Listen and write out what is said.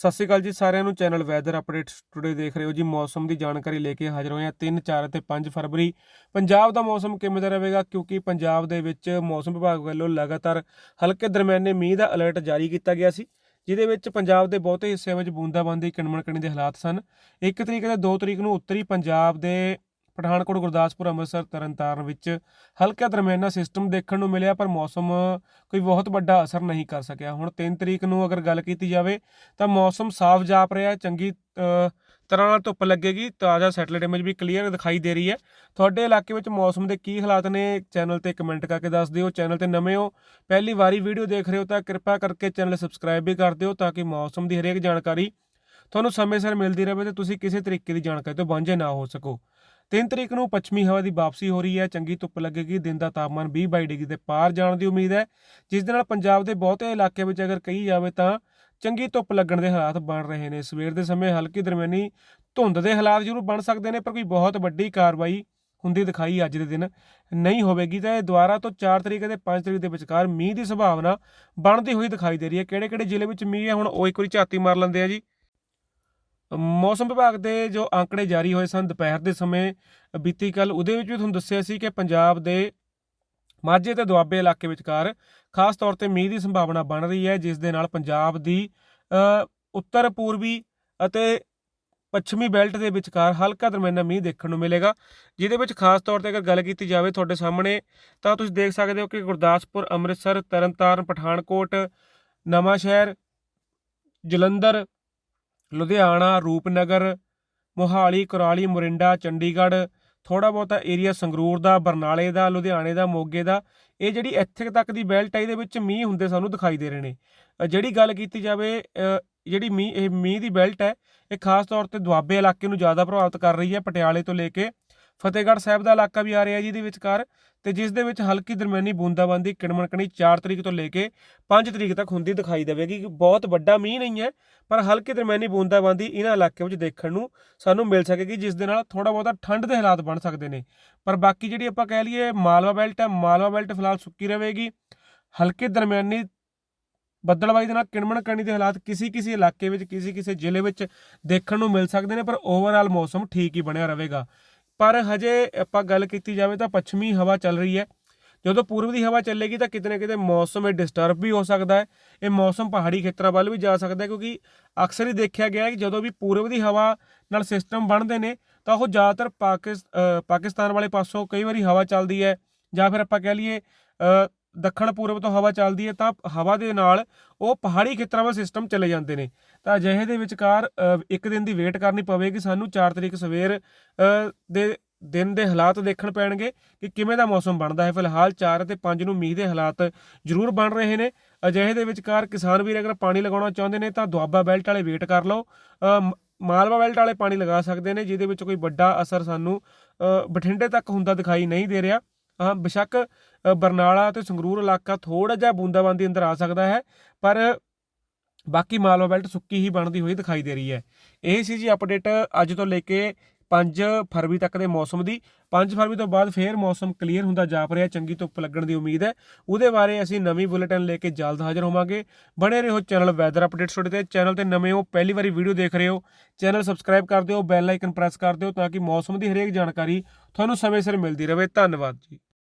ਸਤਿ ਸ਼੍ਰੀ ਅਕਾਲ ਜੀ ਸਾਰਿਆਂ ਨੂੰ। ਚੈਨਲ ਵੈਦਰ ਅਪਡੇਟਸ ਟੁਡੇ ਦੇਖ ਰਹੇ ਹੋ ਜੀ। ਮੌਸਮ ਦੀ ਜਾਣਕਾਰੀ ਲੈ ਕੇ ਹਾਜ਼ਰ ਹੋਏ ਹਾਂ 3 4 ਅਤੇ 5 ਫਰਵਰੀ। ਪੰਜਾਬ ਦਾ ਮੌਸਮ ਕਿਵੇਂ ਦਾ ਰਹੇਗਾ? ਕਿਉਂਕਿ ਪੰਜਾਬ ਦੇ ਵਿੱਚ ਮੌਸਮ ਵਿਭਾਗ ਵੱਲੋਂ ਲਗਾਤਾਰ ਹਲਕੇ ਦਰਮਿਆਨੇ ਮੀਂਹ ਦਾ ਅਲਰਟ ਜਾਰੀ ਕੀਤਾ ਗਿਆ ਸੀ, ਜਿਹਦੇ ਵਿੱਚ ਪੰਜਾਬ ਦੇ ਬਹੁਤੇ ਹਿੱਸਿਆਂ ਵਿੱਚ ਬੂੰਦਾਬਾਂਦੀ ਕਿਣਮਣ ਕਣੀ ਦੇ ਹਾਲਾਤ ਸਨ। 1 ਤਰੀਕ ਅਤੇ 2 ਤਰੀਕ ਨੂੰ ਉੱਤਰੀ ਪੰਜਾਬ ਦੇ ਪਠਾਨਕੋਟ, ਗੁਰਦਾਸਪੁਰ, ਅੰਮ੍ਰਿਤਸਰ, ਤਰਨਤਾਰਨ ਵਿੱਚ ਹਲਕਾ ਦਰਮਿਆਨਾ ਸਿਸਟਮ ਦੇਖਣ ਨੂੰ ਮਿਲਿਆ, ਪਰ ਮੌਸਮ ਕੋਈ ਬਹੁਤ ਵੱਡਾ ਅਸਰ ਨਹੀਂ ਕਰ ਸਕਿਆ। ਹੁਣ 3 ਤਰੀਕ ਨੂੰ ਅਗਰ ਗੱਲ ਕੀਤੀ ਜਾਵੇ, ਤਾਂ ਮੌਸਮ ਸਾਫ਼ ਜਾਪ ਰਿਹਾ ਚੰਗੀ ਤਰ੍ਹਾਂ ਨਾਲ ਧੁੱਪ ਲੱਗੇਗੀ, ਤਾਜ਼ਾ ਸੈਟਲਾਈਟ ਇਮੇਜ ਵੀ ਕਲੀਅਰ ਦਿਖਾਈ ਦੇ ਰਹੀ ਹੈ। ਤੁਹਾਡੇ ਇਲਾਕੇ ਵਿੱਚ ਮੌਸਮ ਦੇ ਕੀ ਹਾਲਾਤ ਨੇ? ਚੈਨਲ ਤੇ ਕਮੈਂਟ ਕਰਕੇ ਦੱਸ ਦਿਓ। ਚੈਨਲ ਤੇ ਨਵੇਂ ਹੋ, ਪਹਿਲੀ ਵਾਰੀ ਵੀਡੀਓ ਦੇਖ ਰਹੇ ਹੋ ਤਾਂ ਕਿਰਪਾ ਕਰਕੇ ਚੈਨਲ ਸਬਸਕ੍ਰਾਈਬ ਵੀ ਕਰ ਦਿਓ ਤਾਂ ਕਿ ਮੌਸਮ ਦੀ ਹਰੇਕ ਜਾਣਕਾਰੀ ਤੁਹਾਨੂੰ ਸਮੇਂ ਸਿਰ ਮਿਲਦੀ ਰਹੇ ਤੇ ਤੁਸੀਂ ਕਿਸੇ ਤਰੀਕੇ ਦੀ ਜਾਣਕਾਰੀ ਤੋਂ ਵਾਂਝੇ ਨਾ ਹੋ ਸਕੋ। 3 ਤਰੀਕ ਨੂੰ ਪੱਛਮੀ ਹਵਾ ਦੀ ਵਾਪਸੀ ਹੋ ਰਹੀ ਹੈ। ਚੰਗੀ ਧੁੱਪ ਲੱਗੇਗੀ। ਦਿਨ ਦਾ ਤਾਪਮਾਨ 20 22 ਡਿਗਰੀ ਦੇ ਪਾਰ ਜਾਣ ਦੀ ਉਮੀਦ ਹੈ। ਜਿਸ ਦੇ ਨਾਲ ਪੰਜਾਬ ਦੇ ਬਹੁਤੇ ਇਲਾਕੇ ਵਿੱਚ ਅਗਰ ਕਹੀ ਜਾਵੇ ਤਾਂ ਚੰਗੀ ਧੁੱਪ ਲੱਗਣ ਦੇ ਹਾਲਾਤ ਬਣ ਰਹੇ ਨੇ। ਸਵੇਰ ਦੇ ਸਮੇਂ ਹਲਕੀ ਦਰਮਿਆਨੀ ਧੁੰਦ ਦੇ ਹਾਲਾਤ ਜ਼ਰੂਰ ਬਣ ਸਕਦੇ ਨੇ, ਪਰ ਕੋਈ ਬਹੁਤ ਵੱਡੀ ਕਾਰਵਾਈ ਹੁੰਦੀ ਦਿਖਾਈ ਅੱਜ ਦੇ ਦਿਨ ਨਹੀਂ ਹੋਵੇਗੀ। ਤਾਂ ਇਹ ਦੁਬਾਰਾ ਤੋਂ 4 ਤਰੀਕ ਅਤੇ 5 ਤਰੀਕ ਦੇ ਵਿਚਕਾਰ ਮੀਂਹ ਦੀ ਸੰਭਾਵਨਾ ਬਣਦੀ ਹੋਈ ਦਿਖਾਈ ਦੇ ਰਹੀ ਹੈ। ਕਿਹੜੇ ਕਿਹੜੇ ਜ਼ਿਲ੍ਹੇ ਵਿੱਚ ਮੀਂਹ ਹੈ? ਹੁਣ ਉਹ ਇੱਕ ਵਾਰੀ ਝਾਤੀ ਮਾਰ ਲੈਂਦੇ ਆ ਜੀ। ਮੌਸਮ ਵਿਭਾਗ ਦੇ ਜੋ ਅੰਕੜੇ ਜਾਰੀ ਹੋਏ ਸਨ ਦੁਪਹਿਰ ਦੇ ਸਮੇਂ ਬੀਤੀ ਕੱਲ ਉਹਦੇ ਵਿੱਚ ਵੀ ਤੁਹਾਨੂੰ ਦੱਸਿਆ ਸੀ ਕਿ ਪੰਜਾਬ ਦੇ ਮਾਝੇ ਤੇ ਦੁਆਬੇ ਇਲਾਕੇ ਵਿਚਕਾਰ ਖਾਸ ਤੌਰ ਤੇ ਮੀਂਹ ਦੀ ਸੰਭਾਵਨਾ ਬਣ ਰਹੀ ਹੈ, ਜਿਸ ਦੇ ਨਾਲ ਪੰਜਾਬ ਦੀ ਉੱਤਰ ਪੂਰਬੀ ਅਤੇ ਪੱਛਮੀ ਬੈਲਟ ਦੇ ਵਿਚਕਾਰ ਹਲਕਾ ਦਰਮਿਆਨਾ ਮੀਂਹ ਦੇਖਣ ਨੂੰ ਮਿਲੇਗਾ, ਜਿਹਦੇ ਵਿੱਚ ਖਾਸ ਤੌਰ ਤੇ ਅਗਰ ਗੱਲ ਕੀਤੀ ਜਾਵੇ ਤੁਹਾਡੇ ਸਾਹਮਣੇ, ਤਾਂ ਤੁਸੀਂ ਦੇਖ ਸਕਦੇ ਹੋ ਕਿ ਗੁਰਦਾਸਪੁਰ, ਅੰਮ੍ਰਿਤਸਰ, ਤਰਨਤਾਰਨ, ਪਠਾਨਕੋਟ ਨਵਾਂ ਸ਼ਹਿਰ ਜਲੰਧਰ ਲੁਧਿਆਣਾ, ਰੂਪਨਗਰ, ਮੋਹਾਲੀ, ਕੁਰਾਲੀ, ਮੋਰਿੰਡਾ, ਚੰਡੀਗੜ੍ਹ ਥੋੜਾ ਬਹੁਤਾ ਏਰੀਆ ਸੰਗਰੂਰ ਦਾ, ਬਰਨਾਲੇ ਦਾ, ਲੁਧਿਆਣੇ ਦਾ, ਮੋਗੇ ਦਾ, ਇਹ ਜਿਹੜੀ ਇੱਥੇ ਤੱਕ ਦੀ ਬੈਲਟ ਹੈ ਇਹਦੇ ਵਿੱਚ ਮੀਂਹ ਹੁੰਦੇ ਸਾਨੂੰ ਦਿਖਾਈ ਦੇ ਰਹੇ ਨੇ। ਜਿਹੜੀ ਗੱਲ ਕੀਤੀ ਜਾਵੇ ਜਿਹੜੀ ਮੀਂਹ, ਇਹ ਮੀਂਹ ਦੀ ਬੈਲਟ ਹੈ, ਇਹ ਖਾਸ ਤੌਰ ਤੇ ਦੁਆਬੇ ਇਲਾਕੇ ਨੂੰ ਜ਼ਿਆਦਾ ਪ੍ਰਭਾਵਿਤ ਕਰ ਰਹੀ ਹੈ, ਪਟਿਆਲੇ ਤੋਂ ਲੈ ਕੇ ਫਤਿਹਗੜ੍ਹ ਸਾਹਿਬ ਦਾ ਇਲਾਕਾ ਵੀ ਆ ਰਿਹਾ ਜਿਹਦੇ ਵਿਚਕਾਰ। ਤੇ ਜਿਸ ਦੇ ਵਿੱਚ ਹਲਕੀ ਦਰਮਿਆਨੀ ਬੂੰਦਾਬਾਂਦੀ, ਕਿਣਮਣਕਣੀ 4 ਤਰੀਕ ਤੋਂ ਲੈ ਕੇ 5 ਤਰੀਕ ਤੱਕ ਹੁੰਦੀ ਦਿਖਾਈ ਦੇਵੇਗੀ। ਬਹੁਤ ਵੱਡਾ ਮੀਂਹ ਨਹੀਂ ਹੈ, ਪਰ ਹਲਕੀ ਦਰਮਿਆਨੀ ਬੂੰਦਾਬਾਂਦੀ ਇਹਨਾਂ ਇਲਾਕਿਆਂ ਵਿੱਚ ਦੇਖਣ ਨੂੰ ਸਾਨੂੰ ਮਿਲ ਸਕੇਗੀ, ਜਿਸ ਦੇ ਨਾਲ ਥੋੜਾ ਬਹੁਤਾ ਠੰਡ ਦੇ ਹਾਲਾਤ ਬਣ ਸਕਦੇ ਨੇ। ਪਰ ਬਾਕੀ ਜਿਹੜੀ ਆਪਾਂ ਕਹਿ ਲਈਏ, ਮਾਲਵਾ ਬੈਲਟ ਹੈ, ਮਾਲਵਾ ਬੈਲਟ ਫਿਲਹਾਲ ਸੁੱਕੀ ਰਹੇਗੀ। ਹਲਕੇ ਦਰਮਿਆਨੀ ਬੱਦਲਵਾਈ ਦੇ ਨਾਲ ਕਿਣਮਣ ਕਰਨੀ ਦੇ ਹਾਲਾਤ ਕਿਸੇ ਕਿਸੇ ਇਲਾਕੇ ਵਿੱਚ ਕਿਸੇ ਕਿਸੇ ਜ਼ਿਲ੍ਹੇ ਵਿੱਚ ਦੇਖਣ ਨੂੰ ਮਿਲ ਸਕਦੇ ਨੇ, ਪਰ ਓਵਰਆਲ ਮੌਸਮ ਠੀਕ ਹੀ ਬਣਿਆ ਰਹੇਗਾ। ਪਰ ਹਜੇ ਆਪਾਂ ਗੱਲ ਕੀਤੀ ਜਾਵੇ ਤਾਂ ਪੱਛਮੀ ਹਵਾ ਚੱਲ ਰਹੀ ਹੈ। ਜਦੋਂ ਪੂਰਬ ਦੀ ਹਵਾ ਚੱਲੇਗੀ ਤਾਂ ਕਿਤੇ ਨਾ ਕਿਤੇ ਮੌਸਮ ਇਹ ਡਿਸਟਰਬ ਵੀ ਹੋ ਸਕਦਾ ਹੈ। ਇਹ ਮੌਸਮ ਪਹਾੜੀ ਖੇਤਰਾਂ ਵੱਲ ਵੀ ਜਾ ਸਕਦਾ ਹੈ ਕਿਉਂਕਿ ਅਕਸਰ ਹੀ ਦੇਖਿਆ ਗਿਆ ਹੈ ਕਿ ਜਦੋਂ ਵੀ ਪੂਰਬ ਦੀ ਹਵਾ ਨਾਲ ਸਿਸਟਮ ਬਣਦੇ ਨੇ ਤਾਂ ਉਹ ਜ਼ਿਆਦਾਤਰ ਪਾਕਿਸ ਪਾਕਿਸਤਾਨ ਵਾਲੇ ਪਾਸੋਂ ਕਈ ਵਾਰੀ ਹਵਾ ਚੱਲਦੀ ਹੈ ਜਾਂ ਫਿਰ ਆਪਾਂ ਕਹਿ ਲਈਏ ਦੱਖਣ ਪੂਰਬ ਤੋਂ ਹਵਾ ਚੱਲਦੀ ਹੈ, ਤਾਂ ਹਵਾ ਦੇ ਨਾਲ ਉਹ ਪਹਾੜੀ ਖੇਤਰਾਂ ਵੱਲ ਸਿਸਟਮ ਚਲੇ ਜਾਂਦੇ ਨੇ। ਤਾਂ ਅਜਿਹੇ ਦੇ ਵਿਚਕਾਰ ਇੱਕ ਦਿਨ ਦੀ ਵੇਟ ਕਰਨੀ ਪਵੇਗੀ। ਸਾਨੂੰ 4 ਤਰੀਕ ਸਵੇਰ ਦੇ ਦਿਨ ਦੇ ਹਾਲਾਤ ਦੇਖਣ ਪੈਣਗੇ ਕਿ ਕਿਵੇਂ ਦਾ ਮੌਸਮ ਬਣਦਾ ਹੈ। ਫਿਲਹਾਲ 4 ਅਤੇ 5 ਨੂੰ ਮੀਂਹ ਦੇ ਹਾਲਾਤ ਜ਼ਰੂਰ ਬਣ ਰਹੇ ਨੇ। ਅਜਿਹੇ ਦੇ ਵਿਚਕਾਰ ਕਿਸਾਨ ਵੀਰ ਅਗਰ ਪਾਣੀ ਲਗਾਉਣਾ ਚਾਹੁੰਦੇ ਨੇ, ਤਾਂ ਦੁਆਬਾ ਬੈਲਟ ਵਾਲੇ ਵੇਟ ਕਰ ਲਓ। ਮ- ਮਾਲਵਾ ਬੈਲਟ ਵਾਲੇ ਪਾਣੀ ਲਗਾ ਸਕਦੇ ਨੇ, ਜਿਹਦੇ ਵਿੱਚ ਕੋਈ ਵੱਡਾ ਅਸਰ ਸਾਨੂੰ ਬਠਿੰਡੇ ਤੱਕ ਹੁੰਦਾ ਦਿਖਾਈ ਨਹੀਂ ਦੇ ਰਿਹਾ। ਬੇਸ਼ੱਕ ਬਰਨਾਲਾ ਤੇ ਸੰਗਰੂਰ ਇਲਾਕਾ ਥੋੜਾ ਜਿਹਾ ਬੂੰਦਾਬਾਂਦੀ ਅੰਦਰ ਆ ਸਕਦਾ ਹੈ, ਪਰ ਬਾਕੀ ਮਾਲਵਾ ਬੈਲਟ ਸੁੱਕੀ ਹੀ ਬਣਦੀ ਹੋਈ ਦਿਖਾਈ ਦੇ ਰਹੀ ਹੈ। ਇਹ ਸੀ ਜੀ ਅਪਡੇਟ ਅੱਜ ਤੋਂ ਲੈ ਕੇ 5 ਫਰਵਰੀ ਤੱਕ ਦੇ ਮੌਸਮ ਦੀ। 5 ਫਰਵਰੀ ਤੋਂ ਬਾਅਦ ਫੇਰ ਮੌਸਮ ਕਲੀਅਰ ਹੁੰਦਾ ਜਾਪ ਰਿਹਾ, ਚੰਗੀ ਧੁੱਪ ਲੱਗਣ ਦੀ ਉਮੀਦ ਹੈ। ਉਹਦੇ ਬਾਰੇ ਅਸੀਂ ਨਵੀਂ ਬੁਲੇਟਿਨ ਲੈ ਕੇ ਜਲਦ ਹਾਜ਼ਰ ਹੋਵਾਂਗੇ। ਬਣੇ ਰਹੋ ਚੈਨਲ ਵੈਦਰ ਅਪਡੇਟਸ ਤੁਹਾਡੇ ਤੇ। ਚੈਨਲ ਤੇ ਨਵੇਂ ਹੋ, ਪਹਿਲੀ ਵਾਰੀ ਵੀਡੀਓ ਦੇਖ ਰਹੇ ਹੋ, ਚੈਨਲ ਸਬਸਕ੍ਰਾਈਬ ਕਰ ਦਿਓ, ਬੈਲ ਆਈਕਨ ਪ੍ਰੈਸ ਕਰ ਦਿਓ ਤਾਂ ਕਿ ਮੌਸਮ ਦੀ ਹਰੇਕ ਜਾਣਕਾਰੀ ਤੁਹਾਨੂੰ ਸਮੇਂ ਸਿਰ ਮਿਲਦੀ ਰਹੇ। ਧੰਨਵਾਦ ਜੀ।